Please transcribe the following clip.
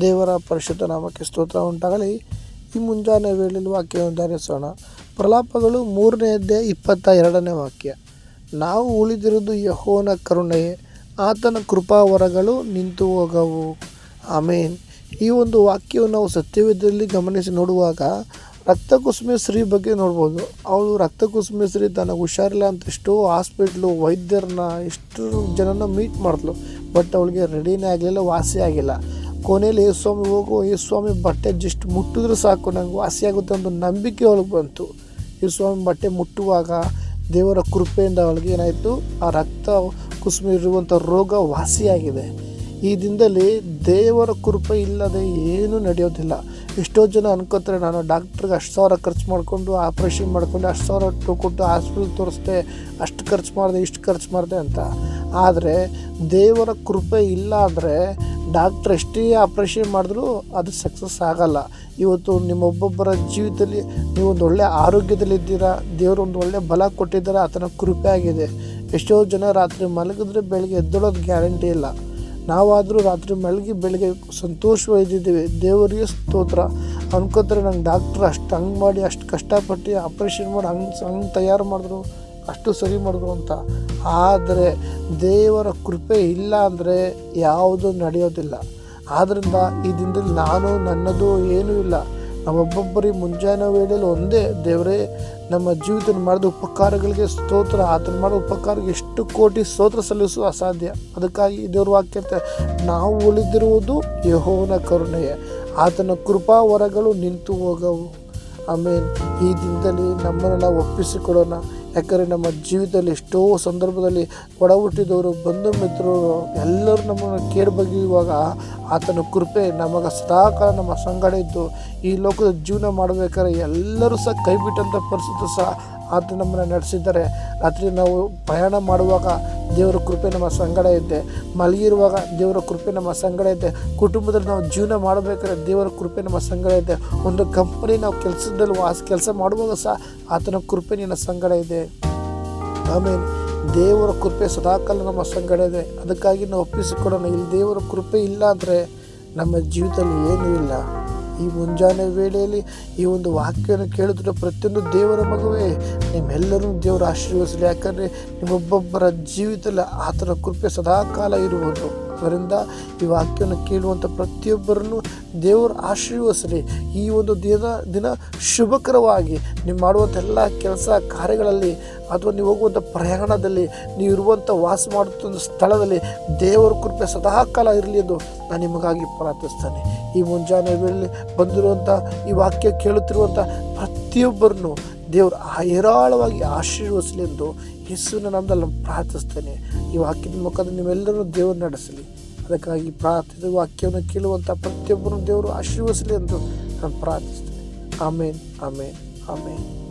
ದೇವರ ಪರಿಶುದ್ಧ ನಾಮಕ್ಕೆ ಸ್ತೋತ್ರ ಉಂಟಾಗಲಿ. ಈ ಮುಂಜಾನೆ ವೇಳೆಯಲ್ಲಿ ವಾಕ್ಯವನ್ನು ಧರಿಸೋಣ ಪ್ರಲಾಪಗಳು ಮೂರನೆಯದ್ದೇ ಇಪ್ಪತ್ತ ಎರಡನೇ ವಾಕ್ಯ. ನಾವು ಉಳಿದಿರುವುದು ಯಹೋನ ಕರುಣೆಯೇ, ಆತನ ಕೃಪಾವರಗಳು ನಿಂತು ಹೋಗವು. ಆಮೇನ್. ಈ ಒಂದು ವಾಕ್ಯವನ್ನು ನಾವು ಸತ್ಯವೇದದಲ್ಲಿ ಗಮನಿಸಿ ನೋಡುವಾಗ ರಕ್ತ ಕುಸುಮೇಶ್ವರಿ ಬಗ್ಗೆ ನೋಡ್ಬೋದು. ಅವಳು ರಕ್ತ ಕುಸುಮೇಶ್ವರಿ ತನಗೆ ಹುಷಾರಿಲ್ಲ ಅಂತ ಎಷ್ಟೋ ಹಾಸ್ಪಿಟ್ಲು ವೈದ್ಯರನ್ನ ಎಷ್ಟು ಜನನ ಮೀಟ್ ಮಾಡ್ತಳು ಬಟ್ ಅವಳಿಗೆ ರೆಡಿನೇ ಆಗಲಿಲ್ಲ, ವಾಸಿ ಆಗಿಲ್ಲ. ಕೊನೆಯಲ್ಲಿ ಯೇಸು ಸ್ವಾಮಿ ಹೋಗು, ಯೇಸು ಸ್ವಾಮಿ ಬಟ್ಟೆ ಜಸ್ಟ್ ಮುಟ್ಟಿದ್ರೆ ಸಾಕು, ನಂಗೆ ವಾಸಿಯಾಗುತ್ತೆ ಅಂತ ನಂಬಿಕೆ ಅವಳಿಗೆ ಬಂತು. ಯೇಸು ಸ್ವಾಮಿ ಬಟ್ಟೆ ಮುಟ್ಟುವಾಗ ದೇವರ ಕೃಪೆಯಿಂದ ಅವಳಿಗೆ ಏನಾಯಿತು? ಆ ರಕ್ತ ಕುಸುಮಿ ಇರುವಂಥ ರೋಗ ವಾಸಿಯಾಗಿದೆ. ಈ ದಿನದಲ್ಲಿ ದೇವರ ಕೃಪೆ ಇಲ್ಲದೆ ಏನೂ ನಡೆಯೋದಿಲ್ಲ. ಎಷ್ಟೋ ಜನ ಅನ್ಕೋತಾರೆ, ನಾನು ಡಾಕ್ಟ್ರಿಗೆ ಅಷ್ಟು ಸಾವಿರ ಖರ್ಚು ಮಾಡಿಕೊಂಡು ಆಪ್ರೇಷನ್ ಮಾಡ್ಕೊಂಡು ಅಷ್ಟು ಸಾವಿರ ಟು ಕೊಟ್ಟು ಹಾಸ್ಪಿಟ್ಲ್ ತೋರಿಸ್ದೆ, ಅಷ್ಟು ಖರ್ಚು ಮಾಡಿದೆ, ಇಷ್ಟು ಖರ್ಚು ಮಾಡಿದೆ ಅಂತ. ಆದರೆ ದೇವರ ಕೃಪೆ ಇಲ್ಲ ಅಂದರೆ ಡಾಕ್ಟ್ರ್ ಎಷ್ಟೇ ಆಪ್ರೇಷನ್ ಮಾಡಿದ್ರೂ ಅದು ಸಕ್ಸಸ್ ಆಗಲ್ಲ. ಇವತ್ತು ನಿಮ್ಮೊಬ್ಬೊಬ್ಬರ ಜೀವಿತದಲ್ಲಿ ನೀವು ಒಂದು ಒಳ್ಳೆಯ ಆರೋಗ್ಯದಲ್ಲಿದ್ದೀರಾ ದೇವರು ಒಂದು ಒಳ್ಳೆಯ ಬಲ ಕೊಟ್ಟಿದ್ದಾರೆ, ಆತನ ಕೃಪೆ ಆಗಿದೆ. ಎಷ್ಟೋ ಜನ ರಾತ್ರಿ ಮಲಗಿದ್ರೆ ಬೆಳಗ್ಗೆ ಎದ್ದೊಳೋದು ಗ್ಯಾರಂಟಿ ಇಲ್ಲ. ನಾವಾದರೂ ರಾತ್ರಿ ಮಲಗಿ ಬೆಳಗ್ಗೆ ಸಂತೋಷವಾಗಿದ್ದೀವಿ. ದೇವರಿಗೆ ಸ್ತೋತ್ರ. ಅನ್ಕೋತಾರೆ ನಂಗೆ ಡಾಕ್ಟ್ರ್ ಅಷ್ಟು ಹಂಗೆ ಮಾಡಿ, ಅಷ್ಟು ಕಷ್ಟಪಟ್ಟು ಆಪ್ರೇಷನ್ ಮಾಡಿ, ಹಂಗೆ ಹಂಗೆ ತಯಾರು ಮಾಡಿದ್ರು, ಅಷ್ಟು ಸರಿ ಮಾಡಿದ್ರು ಅಂತ. ಆದರೆ ದೇವರ ಕೃಪೆ ಇಲ್ಲ ಅಂದರೆ ಯಾವುದು ನಡೆಯೋದಿಲ್ಲ. ಆದ್ದರಿಂದ ಈ ದಿನದಲ್ಲಿ ನಾನು ನನ್ನದು ಏನೂ ಇಲ್ಲ. ನಾವೊಬ್ಬೊಬ್ಬರಿಗೆ ಮುಂಜಾನೆ ವೇಳೆಯಲ್ಲಿ ಒಂದೇ, ದೇವರೇ, ನಮ್ಮ ಜೀವಿತನ ಮಾಡಿದ ಉಪಕಾರಗಳಿಗೆ ಸ್ತೋತ್ರ, ಆತನ ಮಾಡೋ ಉಪಕಾರಕ್ಕೆ ಎಷ್ಟು ಕೋಟಿ ಸ್ತೋತ್ರ ಸಲ್ಲಿಸುವ ಅಸಾಧ್ಯ? ಅದಕ್ಕಾಗಿ ದೇವ್ರ ವಾಕ್ಯ ನಾವು ಉಳಿದಿರುವುದು ಯಹೋವನ ಕರುಣೆಯೇ. ಆತನ ಕೃಪಾವರಗಳು ನಿಂತು ಹೋಗವು. ಆಮೇಲೆ ಈ ದಿನದಲ್ಲಿ ನಮ್ಮನ್ನೆಲ್ಲ ಒಪ್ಪಿಸಿಕೊಡೋಣ ಯಾಕಂದರೆ ನಮ್ಮ ಜೀವಿತದಲ್ಲಿ ಎಷ್ಟೋ ಸಂದರ್ಭದಲ್ಲಿ ಒಡ ಹುಟ್ಟಿದವರು ಬಂಧು ಮಿತ್ರರು, ಎಲ್ಲರೂ ನಮ್ಮನ್ನು ಕೇರ್ ಬಗೆಯುವಾಗ ಆತನ ಕೃಪೆ ನಮಗೆ ಸದಾಕಾಲ ನಮ್ಮ ಸಂಗಡ ಇದ್ದು ಈ ಲೋಕದ ಜೀವನ ಮಾಡಬೇಕಾದ್ರೆ ಎಲ್ಲರೂ ಸಹ ಕೈಬಿಟ್ಟಂಥ ಪರಿಸ್ಥಿತಿ ಸಹ ಆತ ನಮ್ಮನ್ನು ನಡೆಸಿದ್ದಾರೆ. ರಾತ್ರಿ ನಾವು ಪ್ರಯಾಣ ಮಾಡುವಾಗ ದೇವರ ಕೃಪೆ ನಮ್ಮ ಸಂಗಡ ಇದೆ ಮಲಗಿರುವಾಗ ದೇವರ ಕೃಪೆ ನಮ್ಮ ಸಂಗಡ ಇದೆ ಕುಟುಂಬದಲ್ಲಿ ನಾವು ಜೀವನ ಮಾಡಬೇಕಾದ್ರೆ ದೇವರ ಕೃಪೆ ನಮ್ಮ ಸಂಗಡ ಇದೆ ಒಂದು ಕಂಪನಿ ನಾವು ಕೆಲಸದಲ್ಲಿ ವಾಸ ಕೆಲಸ ಮಾಡುವಾಗ ಸಹ ಆತನ ಕೃಪೆ ನಿನ್ನ ಸಂಗಡ ಇದೆ. ಆಮೇಲೆ ದೇವರ ಕೃಪೆ ಸದಾಕಾಲ ನಮ್ಮ ಸಂಗಡ ಇದೆ. ಅದಕ್ಕಾಗಿ ನಾವು ಒಪ್ಪಿಸಿಕೊಡೋಣ ಇಲ್ಲಿ ದೇವರ ಕೃಪೆ ಇಲ್ಲ ಅಂದರೆ ನಮ್ಮ ಜೀವಿತದಲ್ಲಿ ಏನೂ ಇಲ್ಲ. ಈ ಮುಂಜಾನೆ ವೇಳೆಯಲ್ಲಿ ಈ ಒಂದು ವಾಕ್ಯವನ್ನು ಕೇಳಿದ್ರೆ ಪ್ರತಿಯೊಂದು ದೇವರ ಮಗುವೇ ನಿಮ್ಮೆಲ್ಲರೂ ದೇವರು ಆಶೀರ್ವದಿಸಲಿ. ಯಾಕಂದರೆ ನಿಮ್ಮೊಬ್ಬೊಬ್ಬರ ಜೀವಿತದಲ್ಲಿ ಆತನ ಕೃಪೆ ಸದಾಕಾಲ ಇರುವುದು ಅದರಿಂದ ಈ ವಾಕ್ಯವನ್ನು ಕೇಳುವಂಥ ಪ್ರತಿಯೊಬ್ಬರನ್ನು ದೇವರು ಆಶೀರ್ವದಿಸಲಿ ಈ ಒಂದು ದಿನ ದಿನ ಶುಭಕರವಾಗಿ ನೀವು ಮಾಡುವಂಥ ಎಲ್ಲ ಕೆಲಸ ಕಾರ್ಯಗಳಲ್ಲಿ ಅಥವಾ ನೀವು ಹೋಗುವಂಥ ಪ್ರಯಾಣದಲ್ಲಿ, ನೀವು ಇರುವಂಥ ವಾಸ ಮಾಡುವಂಥ ಸ್ಥಳದಲ್ಲಿ ದೇವರ ಕೃಪೆ ಸದಾ ಕಾಲ ಇರಲಿ ಎಂದು ನಾನು ನಿಮಗಾಗಿ ಪ್ರಾರ್ಥಿಸ್ತೇನೆ. ಈ ಮುಂಜಾನೆ ವೇಳೆ ಬಂದಿರುವಂಥ ಈ ವಾಕ್ಯ ಕೇಳುತ್ತಿರುವಂಥ ಪ್ರತಿಯೊಬ್ಬರನ್ನು ದೇವರು ಹೇರಾಳವಾಗಿ ಆಶೀರ್ವದಿಸಲಿ ಎಂದು ಯೇಸುವಿನ ನಾಮದಲ್ಲಿ ಪ್ರಾರ್ಥಿಸ್ತೇನೆ. ಈ ವಾಕ್ಯದ ಮುಖಾಂತರ ನೀವೆಲ್ಲರೂ ದೇವರು ನಡೆಸಲಿ. ಅದಕ್ಕಾಗಿ ಪ್ರಾರ್ಥಿಸಿದ ವಾಕ್ಯವನ್ನು ಕೇಳುವಂಥ ಪ್ರತಿಯೊಬ್ಬರನ್ನು ದೇವರು ಆಶೀರ್ವದಿಸಲಿ ಎಂದು ನಾನು ಪ್ರಾರ್ಥಿಸ್ತೇನೆ. ಆಮೇನ್ ಆಮೇನ್ ಆಮೇನ್.